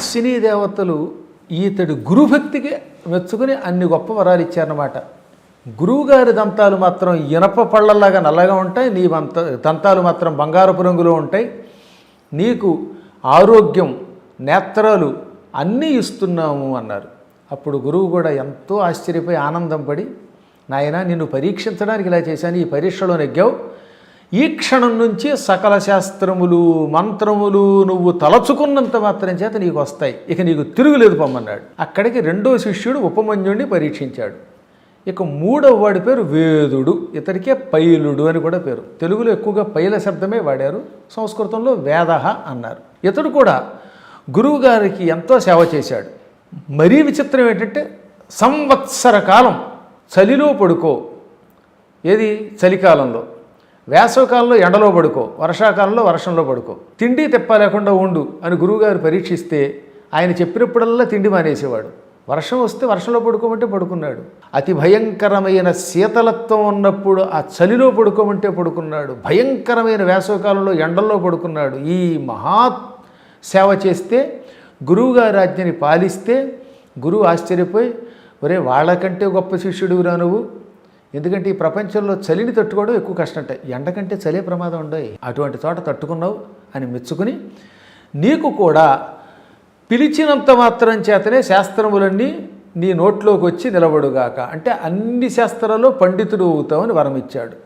అశ్విని దేవతలు ఈతడు గురుభక్తికి మెచ్చుకుని అన్ని గొప్ప వరాలు ఇచ్చారన్నమాట. గురువుగారి దంతాలు మాత్రం ఇనప పళ్ళల్లాగా నల్లగా ఉంటాయి నీ దంత దంతాలు మాత్రం బంగారపు రంగులో ఉంటాయి. నీకు ఆరోగ్యం నేత్రాలు అన్నీ ఇస్తున్నాము అన్నారు. అప్పుడు గురువు కూడా ఎంతో ఆశ్చర్యపోయి ఆనందం పడి నాయన నిన్ను పరీక్షించడానికి ఇలా చేశాను ఈ పరీక్షలో నెగ్గావు. ఈ క్షణం నుంచి సకల శాస్త్రములు మంత్రములు నువ్వు తలచుకున్నంత మాత్రం చేత నీకు వస్తాయి. ఇక నీకు తిరుగులేదు పొమ్మన్నాడు. అక్కడికి రెండో శిష్యుడు ఉపమన్యుడిని పరీక్షించాడు. ఇక మూడవ వాడి పేరు వేదుడు ఇతనికే పైలుడు అని కూడా పేరు. తెలుగులో ఎక్కువగా పైల శబ్దమే వాడారు సంస్కృతంలో వేదహ అన్నారు. ఇతడు కూడా గురువుగారికి ఎంతో సేవ చేశాడు. మరీ విచిత్రం ఏంటంటే సంవత్సర కాలం చలిలో పడుకో. ఏది? చలికాలంలో. వేసవకాలంలో ఎండలో పడుకో వర్షాకాలంలో వర్షంలో పడుకో. తిండి తెప్ప లేకుండా ఉండు అని గురువుగారు పరీక్షిస్తే ఆయన చెప్పినప్పుడల్లా తిండి మానేసేవాడు. వర్షం వస్తే వర్షంలో పడుకోమంటే పడుకున్నాడు. అతి భయంకరమైన శీతలత్వం ఉన్నప్పుడు ఆ చలిలో పడుకోమంటే పడుకున్నాడు. భయంకరమైన వేసవకాలంలో ఎండల్లో పడుకున్నాడు. ఈ మహా సేవ చేస్తే గురువుగారి ఆజ్ఞని పాలిస్తే గురువు ఆశ్చర్యపోయి ఒరే వాళ్ళకంటే గొప్ప శిష్యుడు నువ్వు? ఎందుకంటే ఈ ప్రపంచంలో చలిని తట్టుకోవడం ఎక్కువ కష్టంట. ఎండకంటే చలే ప్రమాదం ఉండవు అటువంటి చోట తట్టుకున్నావు అని మెచ్చుకుని నీకు కూడా పిలిచినంత మాత్రం చేతనే శాస్త్రములన్నీ నీ నోట్లోకి వచ్చి నిలబడుగాక. అంటే అన్ని శాస్త్రాల్లో పండితుడు అవుతావని వరమిచ్చాడు.